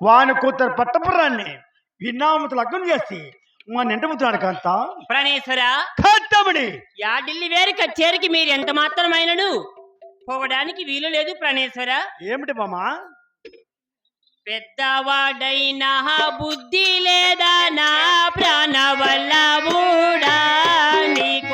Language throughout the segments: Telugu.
వాని కూతురు పట్టపురాన్ని విన్నామతో లగ్నం చేసి ఎంట ముద్రాడు కాంత ప్రాణేశ్వర యా ఢిల్లీ వేరు కచేరికి మీరు ఎంత మాత్రమైనను? పోవడానికి వీలు లేదు ప్రాణేశ్వర ఏమిటి మామా? పెద్దవాడైనా బుద్ధి లేదా? నా ప్రాణ వల్ల బూడా నీకో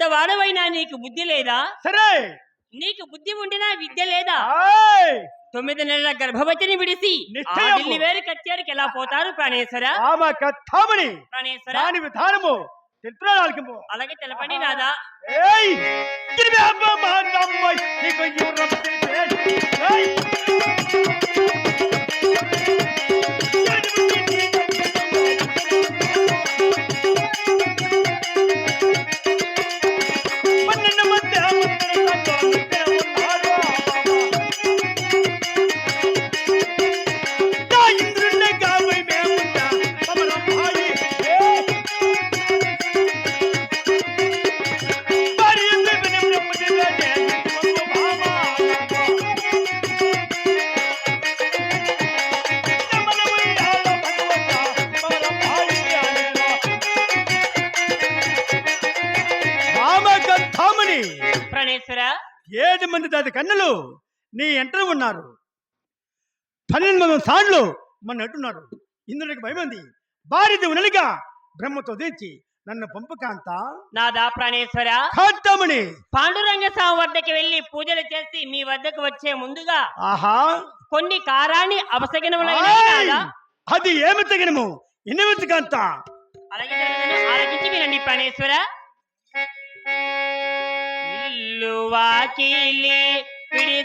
పెద్దవాడవైనా నీకు బుద్ధి లేదా? సరే. నీకు బుద్ధి ఉండినా విద్య లేదా? తొమ్మిది నెలల గర్భవతిని విడిసి వేరు కచేరికి ఎలా పోతారు ప్రాణేశ్వర? ప్రాణేశ్వర? విధానము అలాగే తెలపండి నాదా ఏయ్. మంది దాది కన్నులు నీ ఎంటర్ ఉన్నారు. పన్నెండు మంది సాండ్లు మన అంటున్నారు. ఇంద్రుడికి భయమంది. భార్యది ఉనలిగా బ్రహ్మతో దించి నన్ను పంపకాంత నాదా ప్రాణేశ్వర. కాంతమణి. పాండురంగ స్వామి వద్దకు వెళ్ళి పూజలు చేసి మీ వద్దకు వచ్చే ముందుగా ఆహా. కొన్ని కారాన్ని అపసగనములైన ఆయ్! అది ఏమి తగినము? ఎన్ని కాంత? అలాగే. ఆలకించి వినండి ప్రాణేశ్వర. ನಿಲ್ಲುವ ಕೀಲಿ ಬಿಡಿ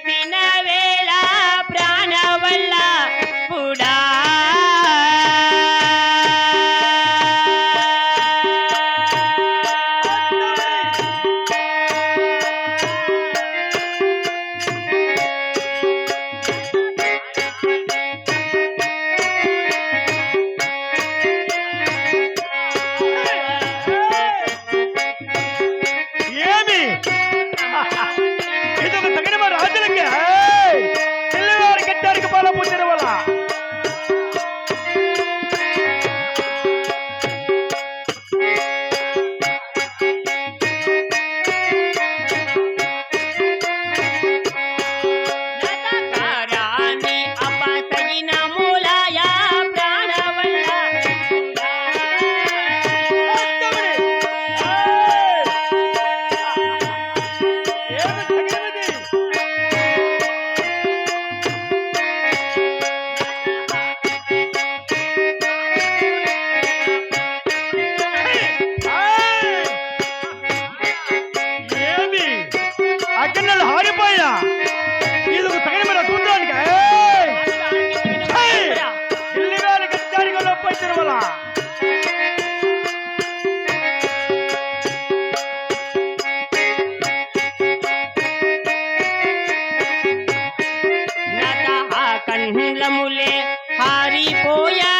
মৌলে হারি পোয়া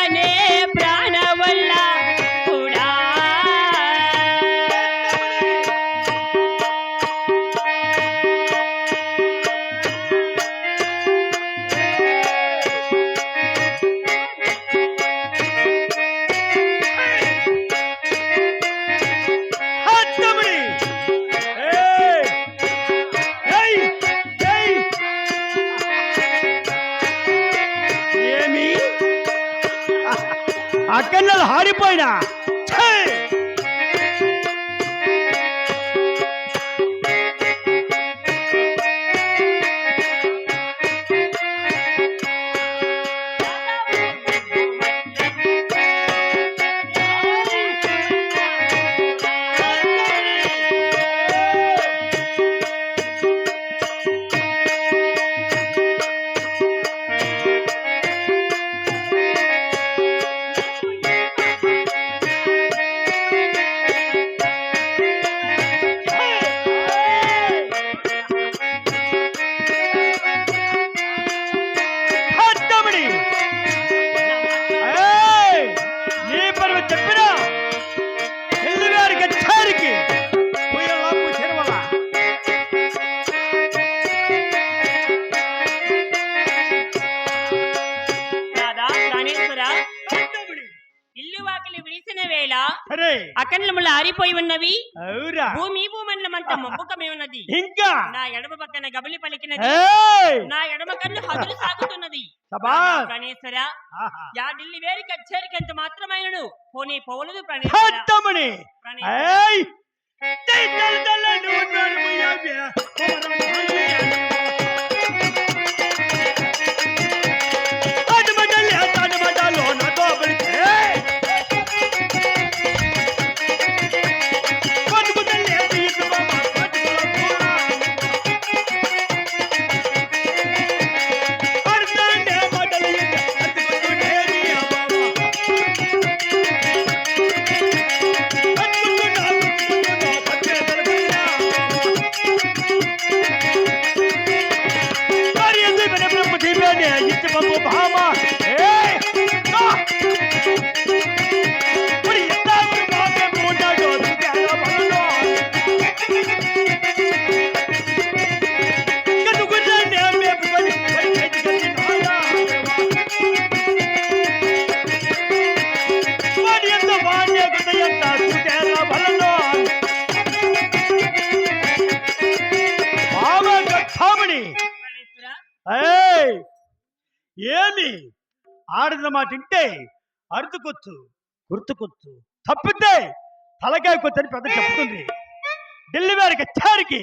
కన్నెలు హారిపోయినా విడిసిన వేళ అకన్లములు ఆరిపోయి ఉన్నవి భూమి భూమండలమంతా మబ్బుకమే ఉన్నది. ఇంకా. నా ఎడమ పక్కన గబలి పలికినది! నా ఎడమ కన్ను హదులు సాగుతున్నది! ప్రణేశ్వర. యా ఢిల్లీ వేరి కచ్చేరికి ఎంత మాత్రమైనను. పోనీ పోవలదు ప్రణేశ్వర. ఆడిన మాట వింటే అరుతుకొచ్చు గుర్తుకొచ్చు తప్పితే తలకాయ కొచ్చని పెద్ద చెప్తుంది. ఢిల్లీ వారికి చారికి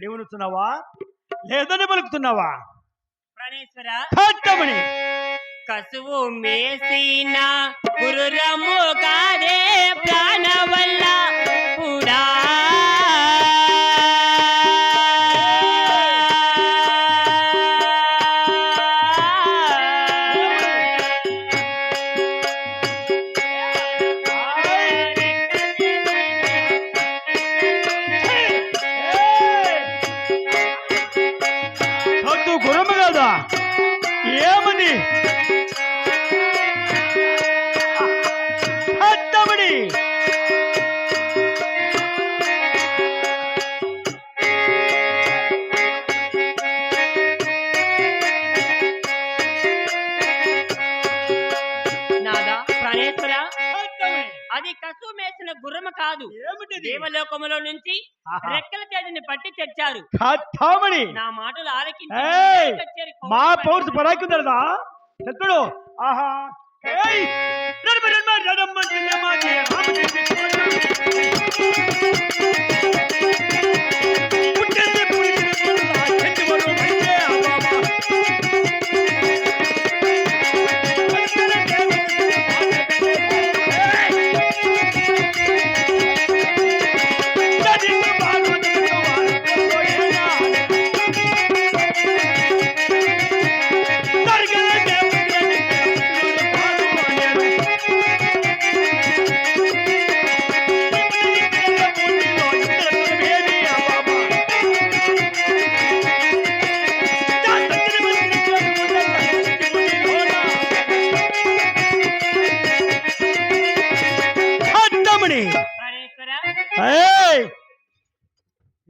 దేవునుతున్నావా లేదని పలుకుతున్నావా? కసువు మేసిన గురురము కాదే ప్రాణవల్ల. పుడా చదువు కాదు దేవలోకములో నుంచి. రెక్కల చేతిని పట్టి తెచ్చారు నా మాటలు ఆలకించి మా. పౌరుష పరాకుందరదా చెత్తడు ఆహా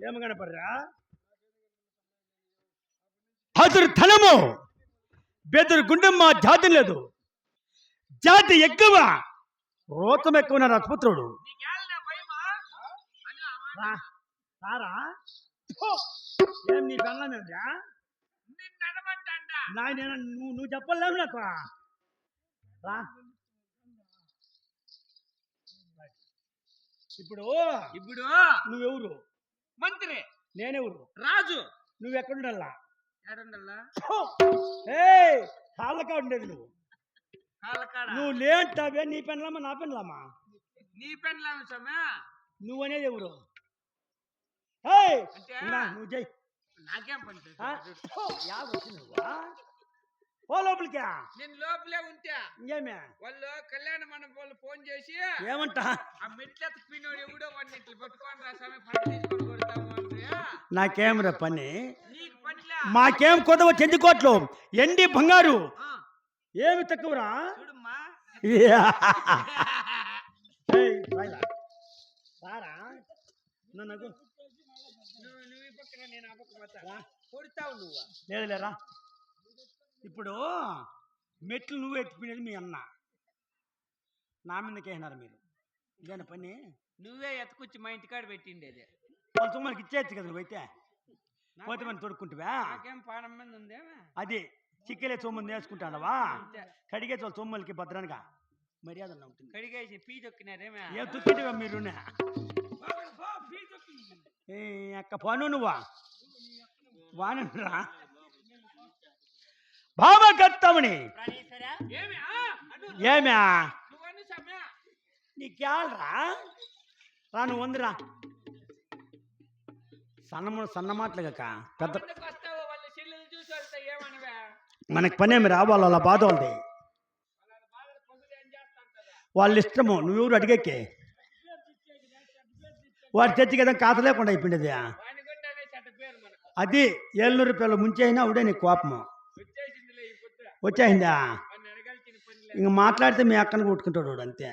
ఏమి ధనము బెదురు గుండెమ్మ జాతి లేదు. జాతి ఎక్కువ రోతం ఎక్కువ నా రథపుత్రుడు నువ్వు నువ్వు చెప్పలేవు నాకు. రా. ఇప్పుడు? ఇప్పుడు నువ్వెవరు? మంత్రి. నేనెవరు రాజు. నువ్వెక్కడుండల్లా? ఏడుండల్లా? కాళ్ళకా ఉండేది నువ్వు. నువ్వు లేంటావే నీ పెన్లమ్మా నా పెన్లమ్మా? నీ సమయ నువ్వు అనేది ఎవరు? నువ్వు జై నాకేం పని యాభై నువ్వా? ఓ లోపలికా? నేను లోపలే ఉంటా ఇంకేమే? వాళ్ళు కళ్యాణ మండపంలో ఫోన్ చేసి ఏమంటా? ఆ మెట్లు ఎత్తుకుపోయినోడు ఎవడో వాడిని ఇట్లా పట్టుకొని రా పంట తీసుకొని కొడతాము అంటే. నాకేమిరా పని? నీకు పనిలే? మాకేం కొదవ చెందుకోట్లు ఎండి బంగారు. ఏమి తక్కువరా చూడమ్మా. రారా నన్ను. నువ్వు ఈ పక్కన నేను ఆ పక్క నువ్వు. లేదు లేరా ఇప్పుడు మెట్లు నువ్వు ఎత్తిపోయినది మీ అన్న. నా మీదకి వేసినారు మీరు. ఇదేనా పని? నువ్వే ఎత్తుకొచ్చి మా ఇంటికాడ పెట్టిండేది వాళ్ళ సొమ్మలకి ఇచ్చేయచ్చు కదా నువ్వైతే పోతే మనం తొడుక్కుంటువా? నాకేం పానం మంది ఉందేమా అది చిక్కెలే సొమ్మని వేసుకుంటానవా కడిగే చోళ్ళ సొమ్మలకి భద్రానిగా మర్యాద ఉంటుంది. కడిగేసి పీ దొక్కినారేమే ఏ తుక్కిటివా మీరు? అక్క పను నువ్వా. వానరా భావ కత్తమని ప్రాణేశ్వర? ఏమి? ఆ? అను, ఏమ్యా నీకేళ్ళరా రా నువ్వు వందిరా సన్నము సన్న మాటలుగాక పెద్ద ఎందుకు వస్తావు వాళ్ళ చెల్లెలు చూసి వెళ్తా ఏమనవే? మనకి పనేమి రా వాళ్ళ వాళ్ళ బాధ వాళ్ళది. వాళ్ళ ఇష్టము నువ్వెవరు అడిగేకే? వాడి చర్చి కదా కాత లేకుండా అయిపోయింది అది. ఏళ్ళనూరు రూపాయలు ముంచైనా అవుడే నీకు కోపము. ఈ పుత్ర వచ్చాయిందా వాడిని అడగాల్సిన పని లేదు. ఇంక మాట్లాడితే మీ అక్కను కొట్టుకుంటాడు వాడు అంతే.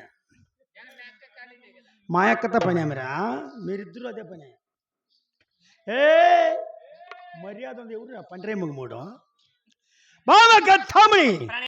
జనం మీ అక్క ఖాళీనే కదా. మా అక్కతో పనేమిరా మీరిద్దరూ అదే పనే. ఏ! మర్యాద ఉంది. ఎవరు పండ్రే మూడు. బాగా కథామణి